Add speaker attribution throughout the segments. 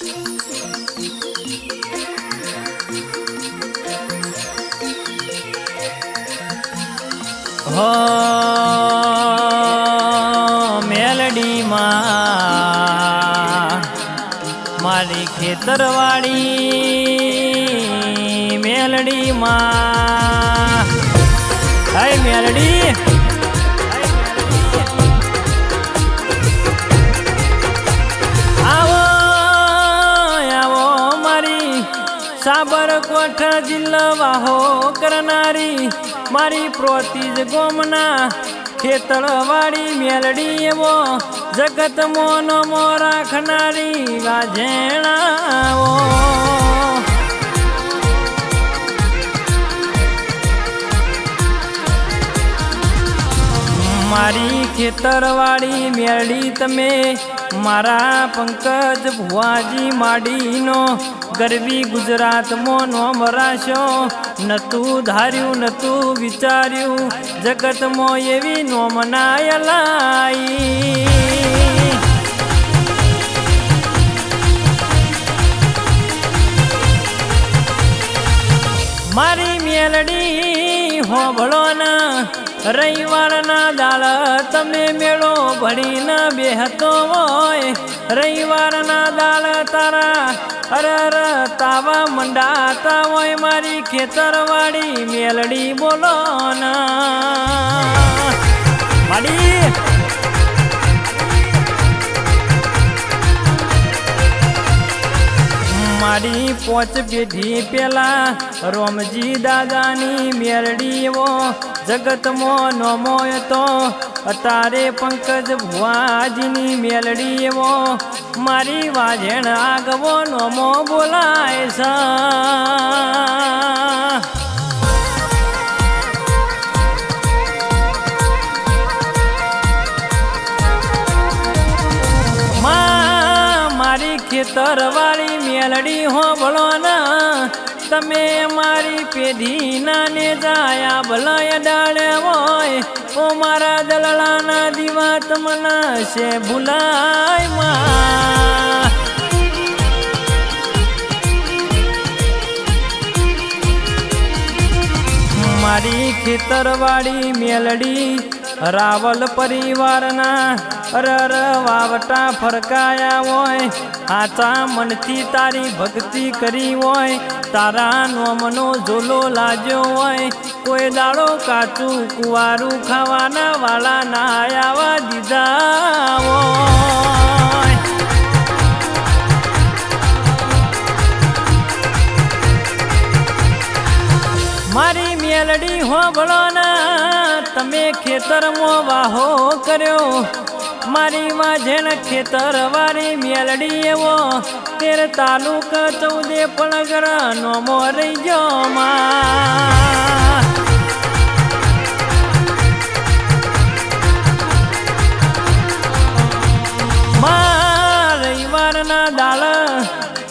Speaker 1: હો મેલડીમાં મારી ખેતરવાળી મેલડીમાં. હાય મેલડી. સાબરકોઠ જિલ્લા વાહો કરનારી. મારી પ્રોતિજ ગોમના ખેતરવાળી મેલડી એવો. જગત મોનો મો રાખનારી વાજેણાઓ. મારી ખેતરવાળી મેળી તમે. મારા પંકજ ભુવાજી માડીનો ગરવી ગુજરાતમાં નોમ રાશો નતું ધાર્યું, નતું વિચાર્યું. જગતમાં એવી નોમનાય લાઈ. મારી મેલડી હોભળો ના રવિવારના દાળ તમે મેળો ભણીને બેહતો હોય. રવિવારના દાળ તારા અરર તાવા મંડાતા હોય. મારી ખેતરવાળી મેલડી બોલો ના. માડી મારી પોચ પેઢી પેલા રોમજી દાદાની મેરડીઓ જગતમો નમોય તો અતારે પંકજ ભુવાજીની મેલડીઓ મારી વાજણ આગવો નમો બોલાય છે. ખેતર ખેતરવાળી મેલડી હો ભલો ના, તમે મારી પેઢી નાને જાયા ભલાય ડાળે હોય, ઓ મારા દલડાના દીવા તમના છે ભૂલાયમાં. મારી ખેતરવાળી મેલડી રાવલ પરિવારના અરર વાવટા ફરકાયા હોય. આચા મનથી તારી ભક્તિ કરી હોય. તારા નોમનો ઝોલો લાજ્યો હોય. કોઈ દાડો કાચું કુવારું ખાવાના વાળા ના આવા દીધા હોય. મારી મેલડી હોબળો ના તમે ખેતરમાં વાહો કર્યો. મારી માઝેણ ખેતર વારી મેલડી એવો. તેર તાલુકા ચૌદે પણગર નો મોરી જો મા માં.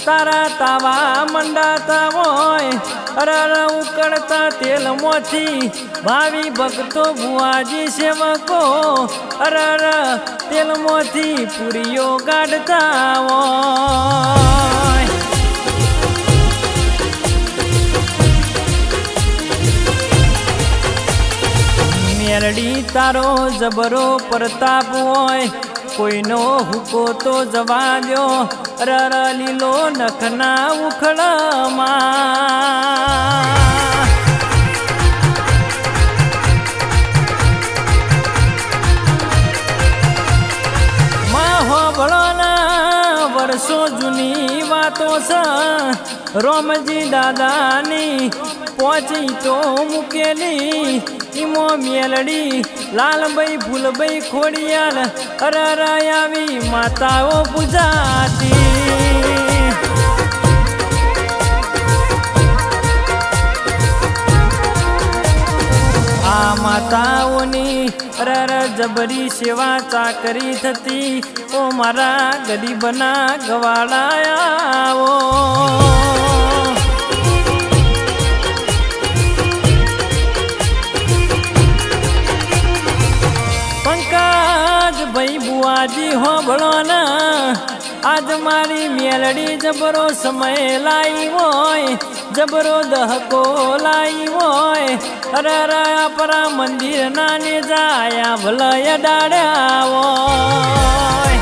Speaker 1: તારા તાવા મંડાતા હોય. અરર ઉકળતા તેલમાંથી ભાવી ભક્તો ભુવાજી સેવકો, અરર તેલમાંથી પૂરીઓ કાઢતા હોય. મેરડી તારો જબરો પ્રતાપ હોય. કોઈનો હુકો તો જવા દો રર લીલો નખના ઉખળમાં. વર્ષો જૂની વાતો છે રોમજી દાદાની પહોંચી તો મૂકેલી. ઈમો મેલડી લાલભાઈ ભૂલભાઈ ખોડિયાલ અરરાય આવી માતાઓ પૂજાતી. આ માતાઓની રર જબરી સેવા ચાકરી થતી. ઓ મારા ગરીબના ગવાળાયાઓ. ભાઈ બુઆજી હોબળો ના આજ મારી મેલડી જબરો સમય લાઈ હોય, જબરો દહકો લાઈ હોય. અરે પરા મંદિર નાને જાયા ભલય ડાળ્યા હોય.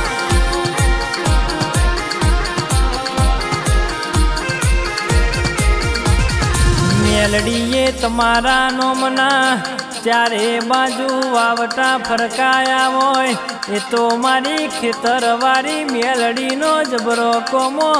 Speaker 1: મેલડીએ તમારા નોમના ચારે બાજુ વાવટા ફરકાયા હોય એ તો મારી ખેતરવાળી મેલડીનો જબરો કોમો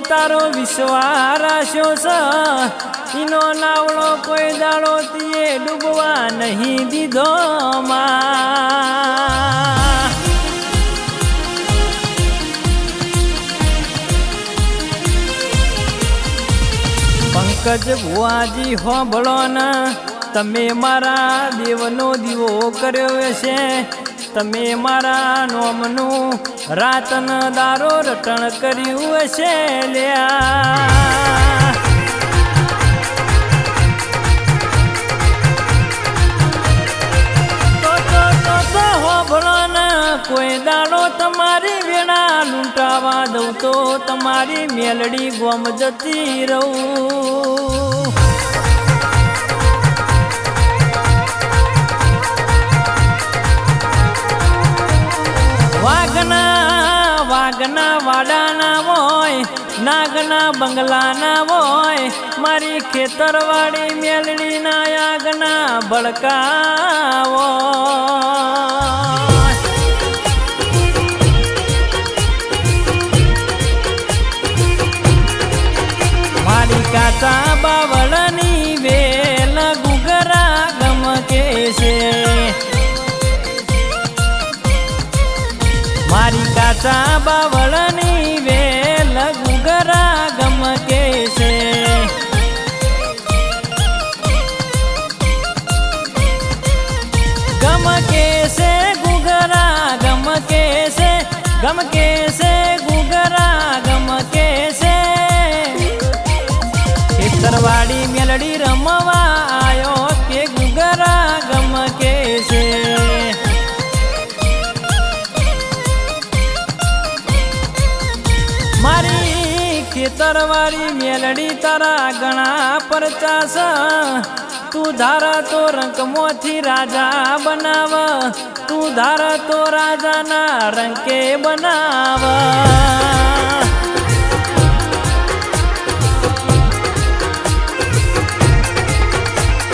Speaker 1: તારો વિશ્વાસ રાખ્યો છે. એનો નાવડો કોઈ દાડો તીએ ડૂબવા નહીં દીધો માં. પંકજ ભુવાજી હોબળો ને તમે મારા દેવનો દીવો કર્યો છે તમે મારા નોમનું રાતન દારો રટણ કર્યું હશે લ્યા. કોઈ દાડો તમારી વેણા લૂંટાવા દઉં તો તમારી મેલડી ગોમ જતી રહું. વાઘના વાડાના હોય, નાગના બંગલાના હોય, મારી ખેતરવાડી મેલડીના યાગના ભડકા હોય મારી કાચા બાવળની કાચા બાવળની વેલ ગુગરા ગમકે છે ગમકે છે ગુગરા ગમકે છે ગમકે છે ગુગરા ગમકે છે ખેતરવાડી મેલડી રમવા મારી ખેતરવાળી મેલડી તારા ઘણા પરચાસ તું ધારા તો રંકમોથી રાજા બનાવ તું ધારા તો રાજાના રંકે બનાવ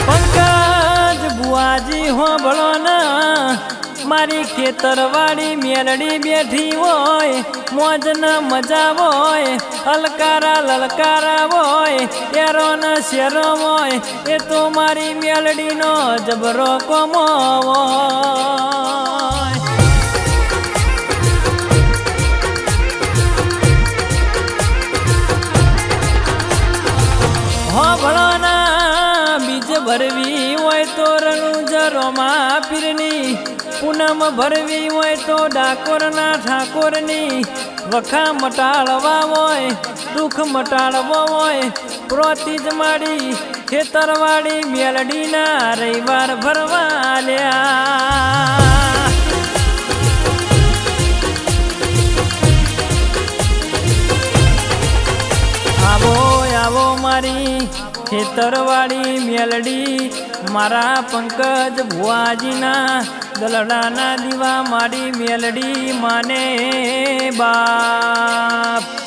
Speaker 1: પંકજ બુઆજી હોબળો ના મારી ખેતરવાળી મેલડી બેઠી હોય મોજ ન મજા હોય અલકારા લલકારા હોય એરો ન શેરો હોય, એ તો મારી મેલડીનો જબરો કોમો હોય. પૂનમ ભરવી હોય તો ડાકોરના ઠાકોરની વખા મટાળવા હોય, દુઃખ મટાળવો હોય. પ્રોતિજ માડી ખેતરવાળી મેલડીના રવિવાર ભરવા લ્યા આવો આવો મારી ખેતરવાળી મેલડી, મારા પંકજ ભુવાજીના દલડાના દીવા મારી મેલડી માને બાપ.